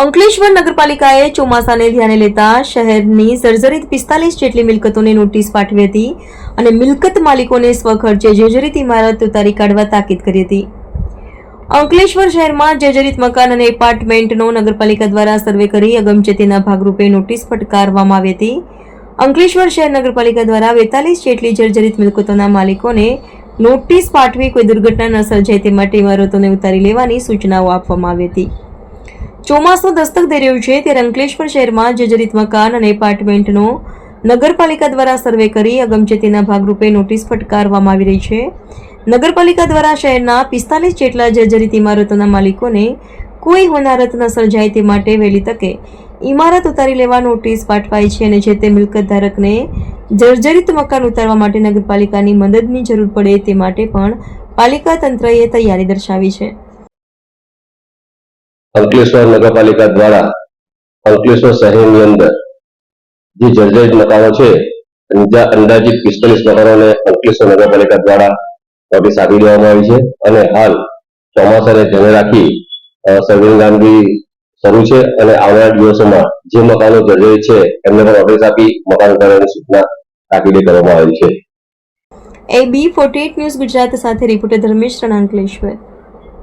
અંકલેશ્વર નગરપાલિકાએ ચોમાસાને ધ્યાને લેતા શહેરની સર્જરિત પિસ્તાલીસ જેટલી મિલકતોને નોટિસ પાઠવી હતી અને મિલકત માલિકોને સ્વખર્ચે જર્જરિત ઇમારત ઉતારી કાઢવા તાકીદ કરી હતી. અંકલેશ્વર શહેરમાં જર્જરિત મકાન અને એપાર્ટમેન્ટનો નગરપાલિકા દ્વારા સર્વે કરી અગમચેતીના ભાગરૂપે નોટિસ ફટકારવામાં આવી હતી. અંકલેશ્વર શહેર નગરપાલિકા દ્વારા બેતાલીસ જેટલી જર્જરિત મિલકતોના માલિકોને નોટિસ પાઠવી કોઈ દુર્ઘટના ન સર્જાય તે માટે ઇમારતોને ઉતારી લેવાની સૂચનાઓ આપવામાં આવી હતી. ચોમાસું દસ્તક દઈ રહ્યું છે ત્યારે અંકલેશ્વર શહેરમાં જર્જરિત મકાન અને એપાર્ટમેન્ટનો નગરપાલિકા દ્વારા સર્વે કરી અગમચેતીના ભાગરૂપે નોટિસ ફટકારવામાં આવી રહી છે. નગરપાલિકા દ્વારા શહેરના પિસ્તાલીસ જેટલા જર્જરિત ઇમારતોના માલિકોને કોઈ હોનારત ન સર્જાય તે માટે વહેલી તકે ઇમારત ઉતારી લેવા નોટિસ પાઠવાઈ છે અને જે તે મિલકત ધારકને જર્જરિત મકાન ઉતારવા માટે નગરપાલિકાની મદદની જરૂર પડે તે માટે પણ પાલિકા તંત્રએ તૈયારી દર્શાવી છે. અંકલેશ્વર નગરપાલિકા દ્વારા અંકલેશ્વર શહેરની અંદર જે જર્જરિત મકાનો છે અંદાજિત પિસ્તાલીસ મકાનોને અંકલેશ્વર નગરપાલિકા દ્વારા નોટિસ આપી દેવામાં આવી છે. અને હાલ ચોમાસાને ધ્યાને રાખી સર્વેની કામગીરી શરૂ છે અને આવનારા દિવસોમાં જે મકાનો જર્જરિત છે, એમને પણ નોટિસ આપી મકાન કરવાની સૂચના તાકીદે કરવામાં આવી છે. A B forty news Gujarat સાથે, રિપોર્ટર ધર્મેશ રણા અંકલેશ્વર